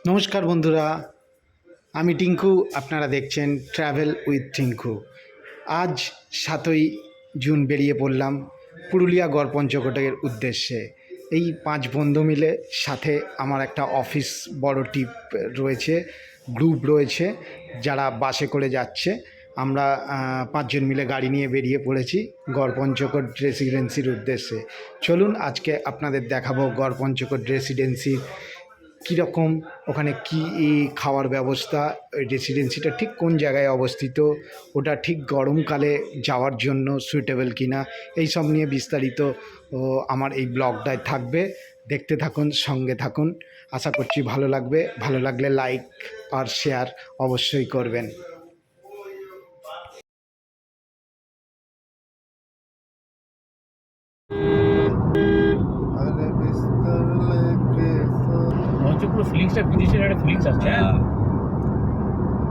নমস্কার বন্ধুরা, আমি টিঙ্কু, আপনারা দেখছেন ট্রাভেল উইথ টিঙ্কু আজ সাতই জুন বেরিয়ে পড়লাম পুরুলিয়া গড় পঞ্চকোটের উদ্দেশ্যে। এই পাঁচ বন্ধু মিলে সাথে আমার একটা অফিস বড় টিপ রয়েছে, গ্রুপ রয়েছে, যারা বাসে করে যাচ্ছে। আমরা পাঁচজন মিলে গাড়ি নিয়ে বেরিয়ে পড়েছি গড় পঞ্চকোট রেসিডেন্সির উদ্দেশ্যে। চলুন আজকে আপনাদের দেখাবো গড় পঞ্চকোট রেসিডেন্সির কীরকম, ওখানে কি খাওয়ার ব্যবস্থা রেসিডেন্সিটা ঠিক কোন জায়গায় অবস্থিত, ওটা ঠিক গরমকালে যাওয়ার জন্য সুইটেবল কিনা, এই সব নিয়ে বিস্তারিত আমার এই ব্লগটায় থাকবে। দেখতে থাকুন, সঙ্গে থাকুন। আশা করছি ভালো লাগবে। ভালো লাগলে লাইক আর শেয়ার অবশ্যই করবেন। পুরো ফিলিংসটা বিদেশের একটা ফিলিংস আছে হ্যাঁ?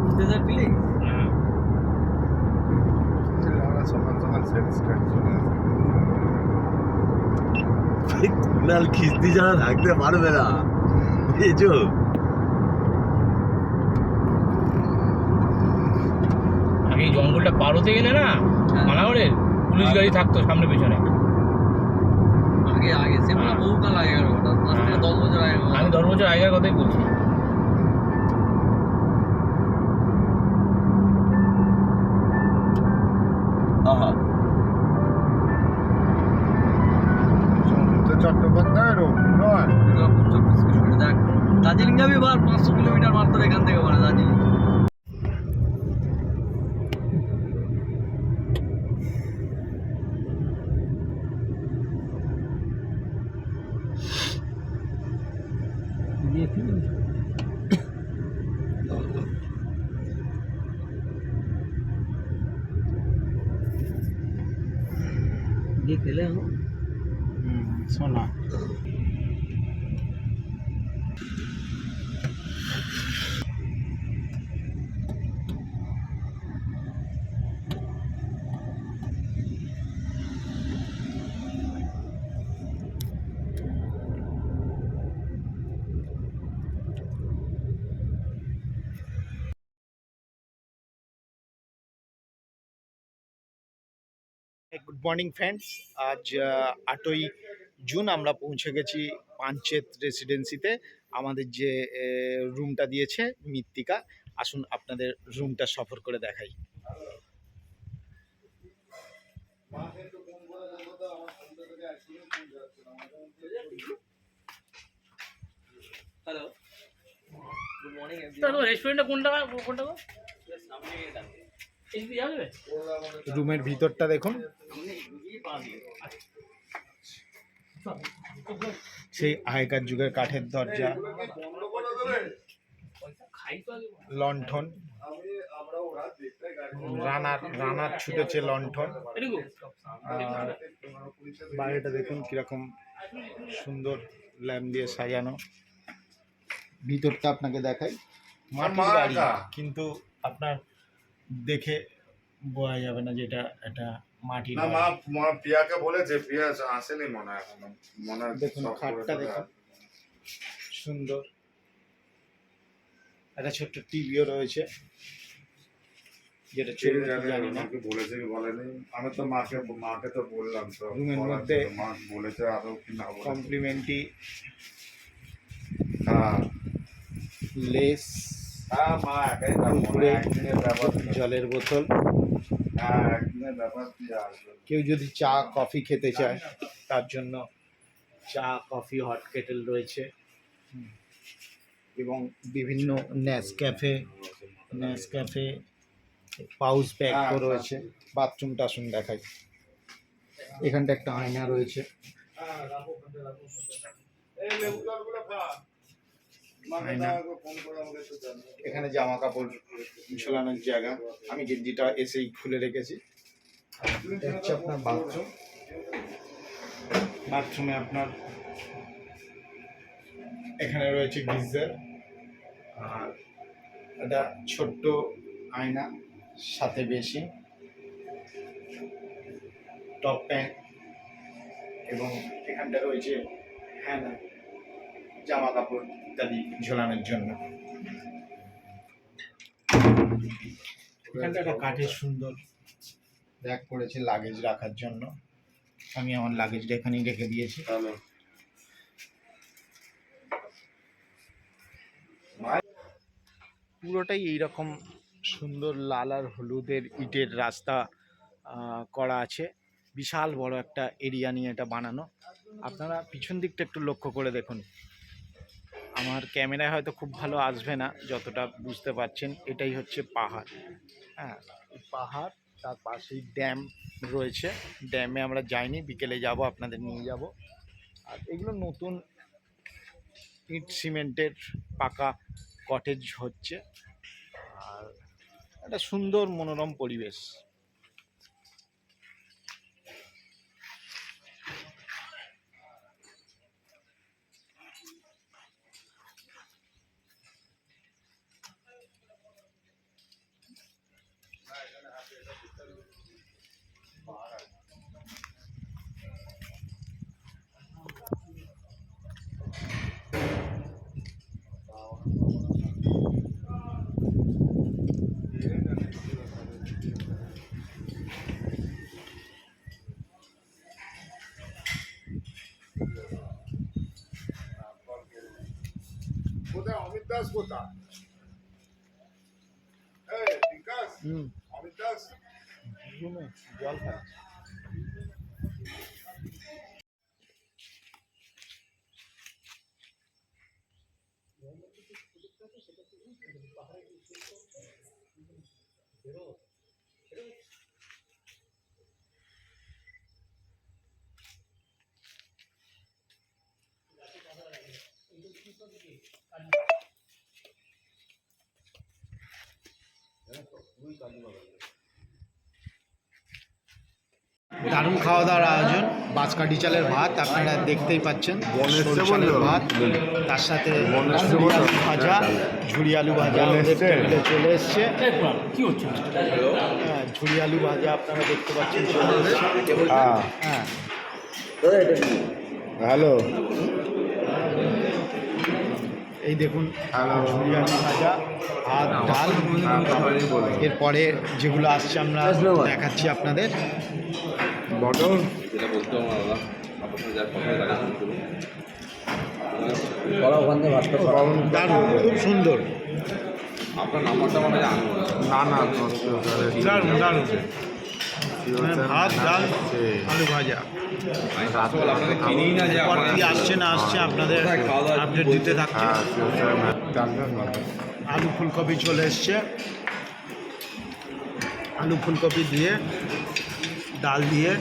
দেশের ফিলিং আমরা সকাল সকাল সেট স্টার্ট চলে আসে। কুনাল খিস্তি ছাড়া থাকতে পারবে না। বুঝেছ? আগে জঙ্গলটা পার হতে গেলে না? হ্যাঁ। মানাগড়ের পুলিশ গাড়ি থাকতো সামনে পেছনে। আগে আগে সে মানে বহুকাল আগে কথা পাঁচ থেকে দশ বছর আগে আমি দশ বছর আগের কথাই বলছি। দেখ দার্জিলিং যাবি বার? পাঁচশো কিলোমিটার মাত্র এখান থেকে মানে Darjeeling. yetin. Hindi ka lang. Oh. Hmm, so na. Good morning friends আজ আটই জুন আমরা পৌঁছে গেছি পাঞ্চেত রেসিডেন্সিতে আমাদের যে রুমটা দিয়েছে মৃত্তিকা আসুন আপনাদের রুমটা সফর করে দেখাই। হ্যালো গুড মর্নিং রেস্টুরেন্টটা কোনটা কোনটা গো? এইদিকে যাবে? রুমের ভিতরটা দেখুন। সেই আগেকার যুগের কাঠের দরজা লণ্ঠন রানার রানার ছুটেছে লণ্ঠন। আর বাইরেটা দেখুন কীরকম সুন্দর ল্যাম্প দিয়ে সাজানো। ভিতরটা আপনাকে দেখাই। মাটির বাড়ি কিন্তু আপনার দেখে বোঝা যাবে না যে এটা মাটির না মা। মা পিয়াকে বলেছে পিয়া আসেনি মনে হয় এখনও। মনে হয় দেখুন খাটটা দেখুন। সুন্দর। একটা ছোট্ট টিভিও রয়েছে। যেটা কি জানি না। বলেছে কি বলেনি? আমি তো মাকে মাকে তো বললাম তো রুমের মধ্যে মা বলেছে আদৌ কি না বলেছে। কমপ্লিমেন্টারি হ্যাঁ। লেস হ্যাঁ মা একাই জলের বোতল। কেউ যদি চা, কফি খেতে চায়, তার জন্য চা, কফি, হট কেটেল রয়েছে এবং বিভিন্ন Nescafe Nescafe, pouch প্যাকও রয়েছে বাথরুমটা আসুন দেখাই এখানটা একটা আয়না রয়েছে। এখানে জামা কাপড় ঝোলানোর জায়গা। আমি গেঞ্জিটা এসেই খুলে রেখেছি। এটা হচ্ছে আপনার বাথরুম বাথরুমে আপনার এখানে রয়েছে গিজার। আর একটা ছোট্ট আয়না সাথে বেশি টপ প্যান্ট এবং এখানটা রয়েছে হ্যাঁ জামা কাপড় ইত্যাদি ঝোলানোর জন্য। এখানটা একটা কাঠের সুন্দর র্যাক করেছে লাগেজ রাখার জন্য। আমি আমার লাগেজটা এখানেই রেখে দিয়েছি। পুরোটাই এইরকম সুন্দর লাল আর হলুদের ইটের রাস্তা আহ, করা আছে। বিশাল বড় একটা এরিয়া নিয়ে এটা বানানো। আপনারা পিছন দিকটা একটু লক্ষ্য করে দেখুন। আমার ক্যামেরায় হয়তো খুব ভালো আসবে না, যতটা বুঝতে পারছেন, এটাই হচ্ছে পাহাড়। হ্যাঁ পাহাড়, তার পাশেই ড্যাম রয়েছে। ড্যামে আমরা যাইনি, বিকেলে যাব, আপনাদের নিয়ে যাব। আর এগুলো নতুন ইট সিমেন্টের পাকা কটেজ হচ্ছে। আর একটা সুন্দর মনোরম পরিবেশ। কোথায় অমিত দাস কোথায় এই বিকাশ অমিত দাস। জল খাচ্ছে দারুণ খাওয়া দাওয়ার আয়োজন বাঁচকাঠি চালের ভাত আপনারা দেখতেই পাচ্ছেন ভাত তার সাথে ঝুড়ি আলু ভাজা ঝুড়ি আলু ভাজা চলে এসছে হ্যাঁ ঝুড়ি আলু ভাজা আপনারা দেখতে পাচ্ছেন চলে এসছে হ্যাঁ হ্যালো এই দেখুন ঝুড়ি আলু ভাজা ভাত ডাল এরপরে যেগুলো আসছে আমরা দেখাচ্ছি আপনাদের বটল। যেটা বলতে আমার আপনার কথা খুব সুন্দর। আপনার নাম্বারটা মানে না না দারুণ দারুণ। ভাত ডাল আলু ভাজা। আমি আসলে না যে পর কি আসছে না আসছে আপনাদের কোথায় আপডেট দিতে থাকছে? আলু ফুলকপি চলে এসছে। আলু ফুলকপি দিয়ে ডাল দিয়ে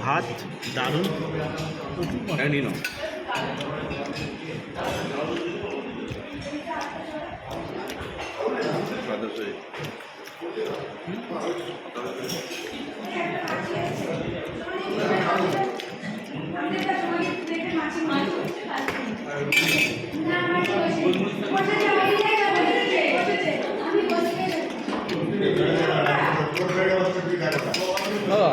ভাত দারুণ হ্যাঁ নিন দাদা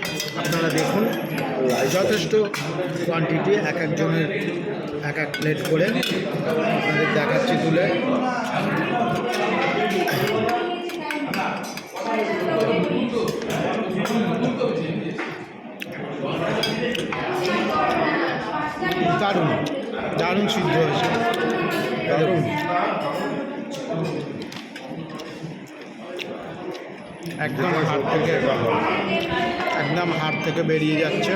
আপনারা দেখুন, যথেষ্ট কোয়ান্টিটি এক একজনের এক এক প্লেট করে আপনাদের দেখাচ্ছি তুলে। দারুণ দারুণ সিদ্ধ হয়েছে। দারুণ। একদম হাত থেকে একদম হাট থেকে বেরিয়ে যাচ্ছে।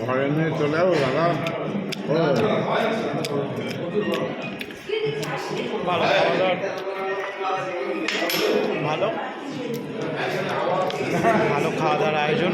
ঘরে নিয়ে চলে যাব দাদা ও। ভালো ভালো? খাওয়া দাওয়ার আয়োজন।